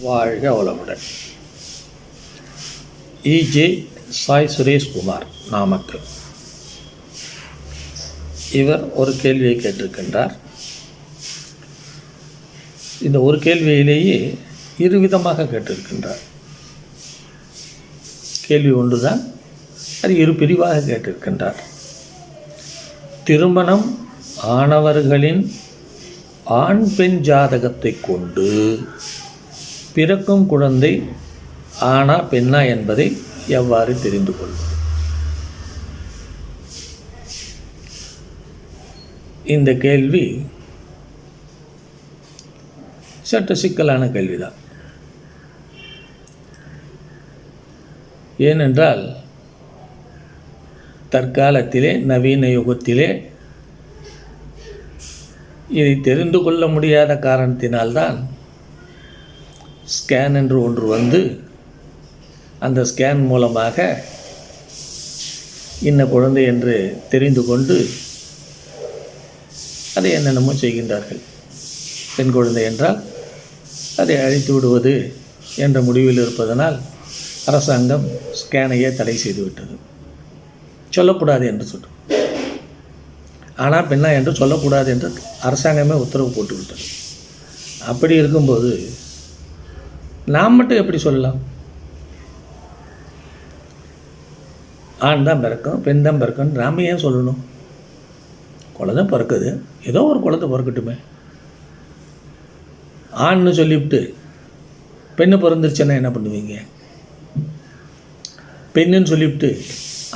வாழ்க வளமுடன். இஜே சாய் சுரேஷ்குமார் நாமக்கல். இவர் ஒரு கேள்வியை கேட்டிருக்கின்றார். இந்த ஒரு கேள்வியிலேயே இருவிதமாக கேட்டிருக்கின்றார். கேள்வி ஒன்றுதான் அது இரு பிரிவாக கேட்டிருக்கின்றார். திருமணம் ஆனவர்களின் ஆண் பெண் ஜாதகத்தை கொண்டு பிறக்கும் குழந்தை ஆணா பெண்ணா என்பதை எவ்வாறு தெரிந்து கொள்வது? இந்த கேள்வி சற்று சிக்கலான கேள்விதான். ஏனென்றால் தற்காலத்திலே நவீன யுகத்திலே இதை தெரிந்து கொள்ள முடியாத காரணத்தினால்தான் ஸ்கேன் என்று ஒன்று வந்து அந்த ஸ்கேன் மூலமாக இன்ன குழந்தை என்று தெரிந்து கொண்டு அதை என்னென்னமோ செய்கின்றார்கள். பெண் குழந்தை என்றால் அதை அழித்து விடுவது என்ற முடிவில் இருப்பதனால் அரசாங்கம் ஸ்கேனையே தடை செய்துவிட்டது. சொல்லக்கூடாது என்று சொல்லும் ஆனால் பெண்ணா என்று சொல்லக்கூடாது என்று அரசாங்கமே உத்தரவு போட்டுவிட்டது. அப்படி இருக்கும்போது நாம் மட்டும் எப்படி சொல்லலாம்? ஆண் தான் பிறக்கும் பெண் தான் பிறக்கும்னு நாம் ஏன் சொல்லணும்? குழந்தை பிறக்குது. ஏதோ ஒரு குழந்தை பிறக்கட்டுமே. ஆண்னு சொல்லிவிட்டு பெண்ணு பிறந்துருச்சுன்னா என்ன பண்ணுவீங்க? பெண்ணுன்னு சொல்லிவிட்டு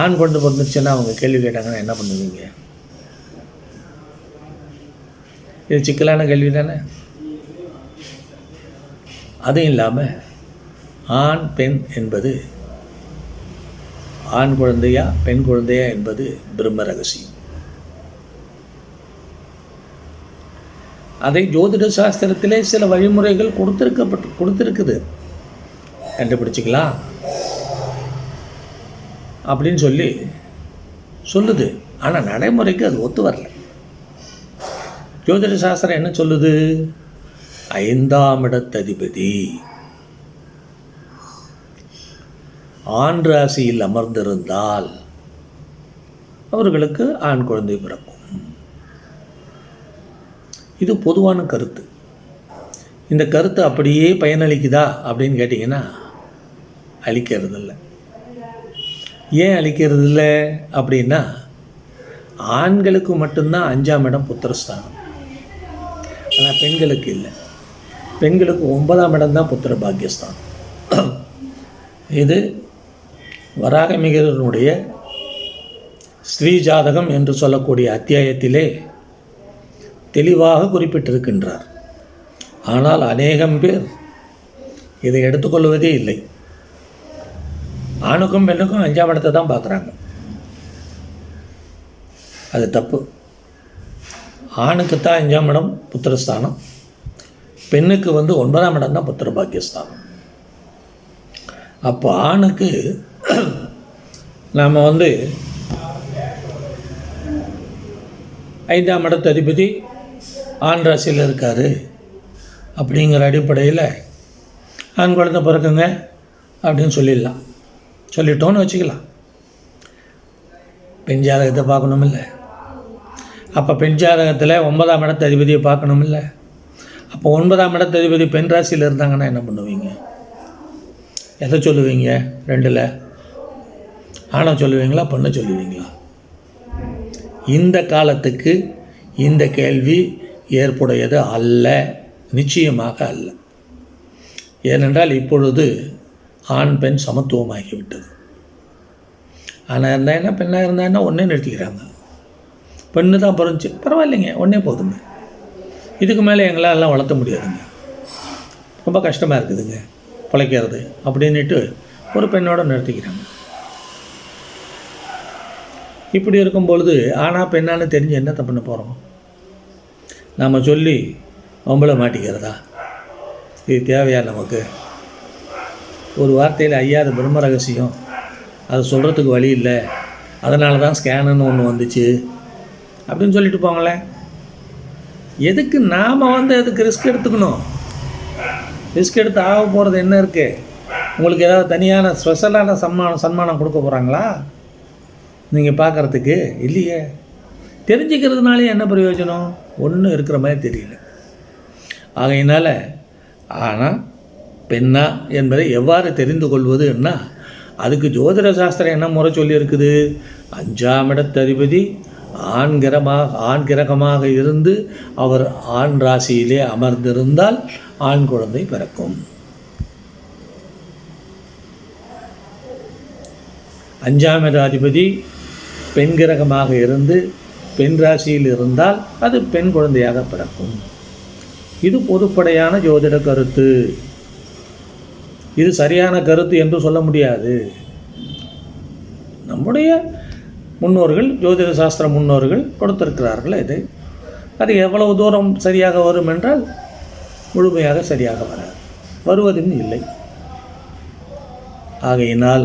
ஆண் குழந்தை பிறந்துருச்சுன்னா அவங்க கேள்வி கேட்டாங்கன்னா என்ன பண்ணுவீங்க? இது சிக்கலான கேள்வி தானே அதுவும் இல்லாமல் ஆண் பெண் என்பது ஆண் குழந்தையா பெண் குழந்தையா என்பது பிரம்ம ரகசியம். அதை ஜோதிட சாஸ்திரத்திலே சில வழிமுறைகள் கொடுத்திருக்கப்பட்டு கொடுத்துருக்குது. கண்டுபிடிச்சிக்கலாம். அப்படின்னு சொல்லி சொல்லுது. ஆனால் நடைமுறைக்கு அது ஒத்து வரல. ஜோதிட சாஸ்திரம் என்ன சொல்லுது? ஐந்தாம் இடத்ததிபதி. ஆண் ராசியில் அமர்ந்திருந்தால் அவர்களுக்கு ஆண் குழந்தை பிறக்கும். இது பொதுவான கருத்து. இந்த கருத்து அப்படியே பயனளிக்குதா அப்படின்னு கேட்டிங்கன்னா அழிக்கிறது இல்லை ஏன் அழிக்கிறது இல்லை அப்படின்னா ஆண்களுக்கு மட்டும்தான் அஞ்சாம் இடம் புத்திரஸ்தானம். ஆனால் பெண்களுக்கு இல்லை. பெண்களுக்கு ஒன்பதாம் இடம் தான் புத்திர பாக்கியஸ்தான் இது வராகமிகரனுடைய ஸ்ரீ ஜாதகம் என்று சொல்லக்கூடிய அத்தியாயத்திலே தெளிவாக குறிப்பிட்டிருக்கின்றார். ஆனால் அநேகம் பேர் இதை எடுத்துக்கொள்வதே இல்லை. ஆணுக்கும் பெண்ணுக்கும் அஞ்சாம் இடத்தை தான் பார்க்குறாங்க. அது தப்பு. ஆணுக்கு தான் அஞ்சாம் இடம் புத்திரஸ்தானம். பெண்ணுக்கு வந்து ஒன்பதாம் இடம் தான் புத்திர பாக்கியஸ்தானம். அப்போ ஆணுக்கு நாம் வந்து ஐந்தாம் இடத்து அதிபதி ஆண் ராசியில் இருக்கார் அப்படிங்கிற அடிப்படையில் ஆண் குழந்தை பிறக்குங்க அப்படின்னு சொல்லிடலாம். சொல்லிட்டோன்னு வச்சுக்கலாம். பெண் ஜாதகத்தை பார்க்கணும் இல்லை அப்போ பெண் ஜாதகத்தில் ஒன்பதாம் இடத்து அதிபதியை பார்க்கணும் இல்லை அப்போ ஒன்பதாம் இடத்து அதிபதி பெண் ராசியில் இருந்தாங்கன்னா என்ன பண்ணுவீங்க? எதை சொல்லுவீங்க? ரெண்டில். ஆணை சொல்லுவீங்களா? பொண்ணை சொல்லுவீங்களா? இந்த காலத்துக்கு இந்த கேள்வி ஏற்புடையது அல்ல. நிச்சயமாக அல்ல. ஏனென்றால் இப்பொழுது ஆண் பெண் சமத்துவமாகிவிட்டது. ஆணாக இருந்தால் என்ன பெண்ணாக இருந்தால் என்ன ஒன்றே நிறுத்திக்கிறாங்க. பெண்ணு தான் பிறந்துச்சு பரவாயில்லைங்க ஒன்றே போதுமே இதுக்கு மேலே எங்களால் எல்லாம் வளர்த்த முடியாதுங்க. ரொம்ப கஷ்டமாக இருக்குதுங்க பிழைக்கிறது அப்படின்ட்டு ஒரு பெண்ணோட நிறுத்திக்கிறாங்க. இப்படி இருக்கும் பொழுது ஆனால் பெண்ணான்னு தெரிஞ்சு என்ன பண்ண போகிறோம் நாம் சொல்லி பொம்பளை மாட்டிக்கிறதா? இது தேவையா நமக்கு? ஒரு வார்த்தையில் ஐயா அது பிரம்ம ரகசியம். அது சொல்கிறதுக்கு வழி இல்லை. அதனால தான் ஸ்கேனுன்னு ஒன்று வந்துச்சு. அப்படின்னு சொல்லிட்டு போங்களேன். எதுக்கு நாம் வந்து அதுக்கு ரிஸ்க் எடுத்துக்கணும்? ரிஸ்க் எடுத்து ஆக போகிறது என்ன இருக்குது உங்களுக்கு ஏதாவது தனியான ஸ்பெஷலான சன்மானம் சன்மானம் கொடுக்க போகிறாங்களா நீங்கள் பார்க்குறதுக்கு இல்லையே. தெரிஞ்சுக்கிறதுனாலே என்ன பிரயோஜனம்? ஒன்றும் இருக்கிற மாதிரி தெரியல. ஆகையினால் ஆனால் பெண்ணா என்பதை எவ்வாறு தெரிந்து கொள்வதுன்னா அதுக்கு ஜோதிட சாஸ்திரம் என்ன முறை சொல்லியிருக்குது? அஞ்சாம் இடத்ததிபதி ஆண் கிரமாக ஆண் கிரகமாக இருந்து அவர் ஆண் ராசியிலே அமர்ந்திருந்தால் ஆண் குழந்தை பிறக்கும். அஞ்சாம் அதிபதி பெண் கிரகமாக இருந்து பெண் ராசியில் இருந்தால் அது பெண் குழந்தையாக பிறக்கும். இது பொதுப்படையான ஜோதிட கருத்து. இது சரியான கருத்து என்று சொல்ல முடியாது. நம்முடைய முன்னோர்கள் ஜோதிட சாஸ்திர முன்னோர்கள் கொடுத்திருக்கிறார்கள் இது. அது எவ்வளவு தூரம் சரியாக வரும் என்றால் முழுமையாக சரியாக வராது. வருவதும் இல்லை. ஆகையினால்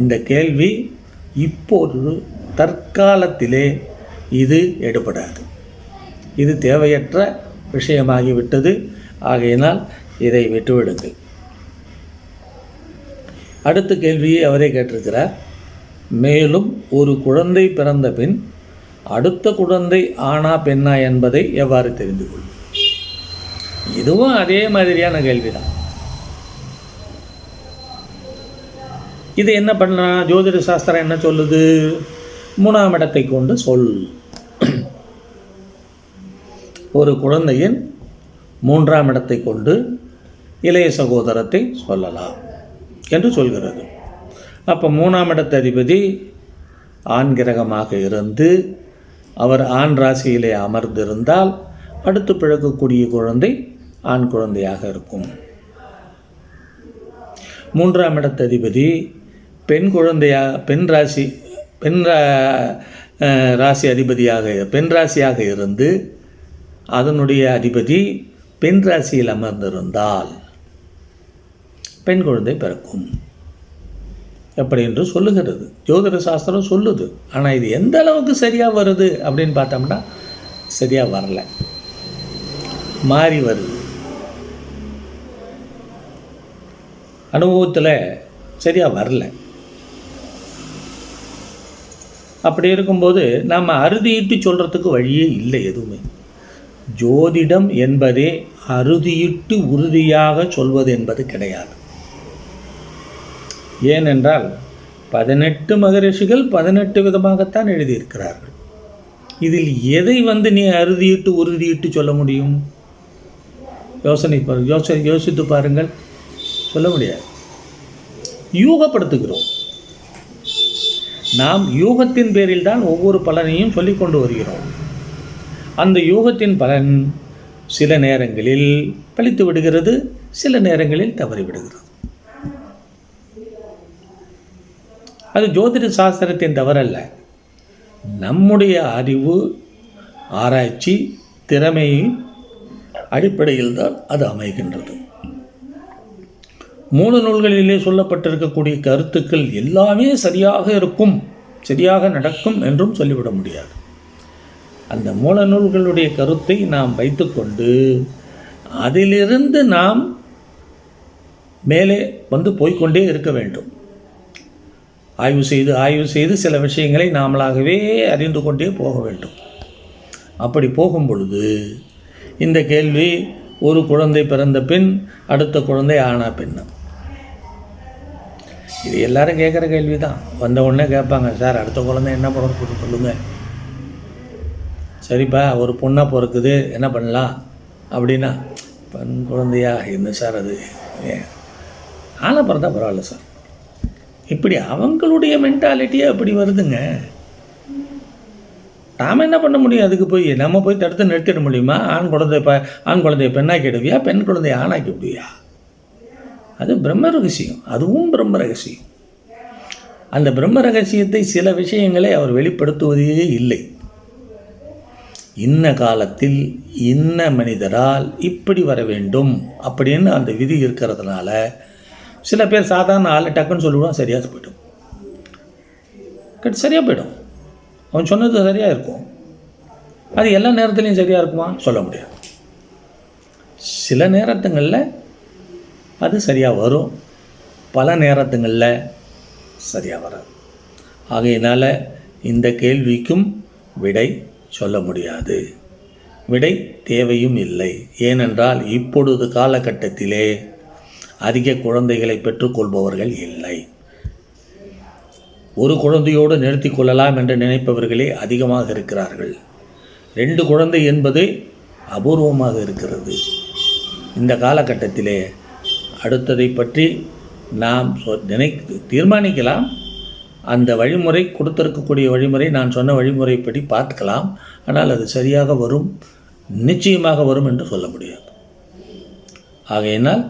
இந்த கேள்வி இப்போது தற்காலத்திலே இது எடுபடாது. இது தேவையற்ற விஷயமாகிவிட்டது. ஆகையினால் இதை விட்டுவிடுங்கள். அடுத்த கேள்வியை அவரே கேட்டிருக்கிறார். மேலும் ஒரு குழந்தை பிறந்த பின் அடுத்த குழந்தை ஆணா பெண்ணா என்பதை எவ்வாறு தெரிந்து கொள்வது? இதுவும் அதே மாதிரியான கேள்விதான். இது என்ன பண்ணா? ஜோதிட சாஸ்திரம் என்ன சொல்லுது? மூணாம் இடத்தை கொண்டு சொல். ஒரு குழந்தையின் மூன்றாம் இடத்தை கொண்டு இளைய சகோதரத்தை சொல்லலாம் என்று சொல்கிறது. அப்போ மூணாம் இடத்த அதிபதி ஆண் கிரகமாக இருந்து அவர் ஆண் ராசியிலே அமர்ந்திருந்தால் அடுத்து பிழக்கக்கூடிய குழந்தை ஆண் குழந்தையாக இருக்கும். மூன்றாம் இடத்த அதிபதி பெண் குழந்தையாக பெண் ராசி பெண் ரா- ராசி அதிபதியாக பெண் ராசியாக இருந்து அதனுடைய அதிபதி பெண் ராசியில் அமர்ந்திருந்தால் பெண் குழந்தை பிறக்கும். எப்படி என்று சொல்லுகிறது. ஜோதிட சாஸ்திரம் சொல்லுது. ஆனால் இது எந்த அளவுக்கு சரியாக வருது அப்படின்னு பார்த்தோம்னா சரியாக வரல. மாறி வருது. அனுபவத்தில் சரியாக வரல. அப்படி இருக்கும்போது நாம் அறுதியிட்டு சொல்கிறதுக்கு வழியே இல்லை எதுவுமே. ஜோதிடம் என்பதே அறுதியிட்டு உறுதியாக சொல்வது என்பது கிடையாது. ஏனென்றால் பதினெட்டு மகரிஷிகள் பதினெட்டு விதமாகத்தான் எழுதியிருக்கிறார்கள். இதில் எதை வந்து நீ அறுதியிட்டு உறுதியிட்டு சொல்ல முடியும்? யோசனை யோசனை யோசித்து பாருங்கள். சொல்ல முடியாது. யூகப்படுத்துகிறோம். நாம் யூகத்தின் பேரில் தான் ஒவ்வொரு பலனையும் சொல்லிக் கொண்டு வருகிறோம். அந்த யூகத்தின் பலன் சில நேரங்களில் பழித்து விடுகிறது சில நேரங்களில் தவறி விடுகிறது அது ஜோதிட சாஸ்திரத்தின் தவறல்ல. நம்முடைய அறிவு ஆராய்ச்சி திறமையின் அடிப்படையில் தான் அது அமைகின்றது. மூல நூல்களிலே சொல்லப்பட்டிருக்கக்கூடிய கருத்துக்கள் எல்லாமே சரியாக இருக்கும் சரியாக நடக்கும் என்றும் சொல்லிவிட முடியாது. அந்த மூல நூல்களுடைய கருத்தை நாம் வைத்துக்கொண்டு அதிலிருந்து நாம் மேலே வந்து போய்க்கொண்டே இருக்க வேண்டும். ஆய்வு செய்து ஆய்வு செய்து சில விஷயங்களை நாமளாகவே அறிந்து கொண்டே போக வேண்டும். அப்படி போகும் பொழுது இந்த கேள்வி ஒரு குழந்தை பிறந்த பின் அடுத்த குழந்தை ஆனா பெண்ணு இது எல்லாரும் கேட்குற கேள்வி தான் வந்த உடனே கேட்பாங்க சார் அடுத்த குழந்தை என்ன பிறகு சொல்லுங்கள் சரிப்பா ஒரு பொண்ணாக பிறக்குது என்ன பண்ணலாம்? அப்படின்னா பெண் குழந்தையா? என்ன சார் அது? ஏன்? ஆளை பிறந்தா பரவாயில்ல சார். இப்படி அவங்களுடைய மென்டாலிட்டியே அப்படி வருதுங்க. நாம் என்ன பண்ண முடியும்? அதுக்கு போய் நம்ம போய் தடுத்து நிறுத்திட முடியுமா? ஆண் குழந்தை ப ஆண் குழந்தைய பெண்ணாக்கிடுவியா பெண் குழந்தைய ஆணாக்கி விடுவியா? அது பிரம்ம ரகசியம். அதுவும் பிரம்ம ரகசியம். அந்த பிரம்ம ரகசியத்தை சில விஷயங்களை அவர் வெளிப்படுத்துவதே இல்லை. இன்ன காலத்தில் இன்ன மனிதரால் இப்படி வர வேண்டும் அப்படின்னு அந்த விதி இருக்கிறதுனால சில பேர் சாதாரண ஆள் டக்குன்னு சொல்லிவிடுவான் சரியாக போய்டும். கட் சரியாக போயிடும். அவன் சொன்னது சரியாக இருக்கும். அது எல்லா நேரத்துலையும் சரியாக இருக்குமா? சொல்ல முடியாது. சில நேரத்துங்களில் அது சரியாக வரும். பல நேரத்துங்களில் சரியாக வராது. ஆகையினால் இந்த கேள்விக்கும் விடை சொல்ல முடியாது. விடை தேவையும் இல்லை. ஏனென்றால் இப்பொழுது காலகட்டத்திலே அதிக குழந்தைகளை பெற்றுக்கொள்பவர்கள் இல்லை. ஒரு குழந்தையோடு நிறுத்தி கொள்ளலாம் என்று நினைப்பவர்களே அதிகமாக இருக்கிறார்கள். ரெண்டு குழந்தை என்பது அபூர்வமாக இருக்கிறது. இந்த காலகட்டத்திலே அடுத்ததை பற்றி நாம் சொ நினை தீர்மானிக்கலாம். அந்த வழிமுறை கொடுத்திருக்கக்கூடிய வழிமுறை நான் சொன்ன வழிமுறைப்படி பார்த்துக்கலாம் ஆனால் அது சரியாக வரும் நிச்சயமாக வரும் என்று சொல்ல முடியாது. ஆகையினால்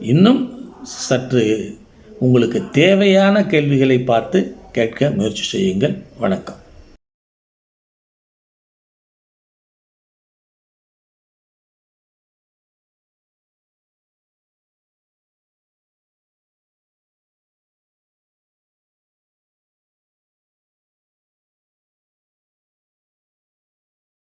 இன்னும் சற்று உங்களுக்கு தேவையான கேள்விகளை பார்த்து கேட்க முயற்சி செய்யுங்கள். வணக்கம்.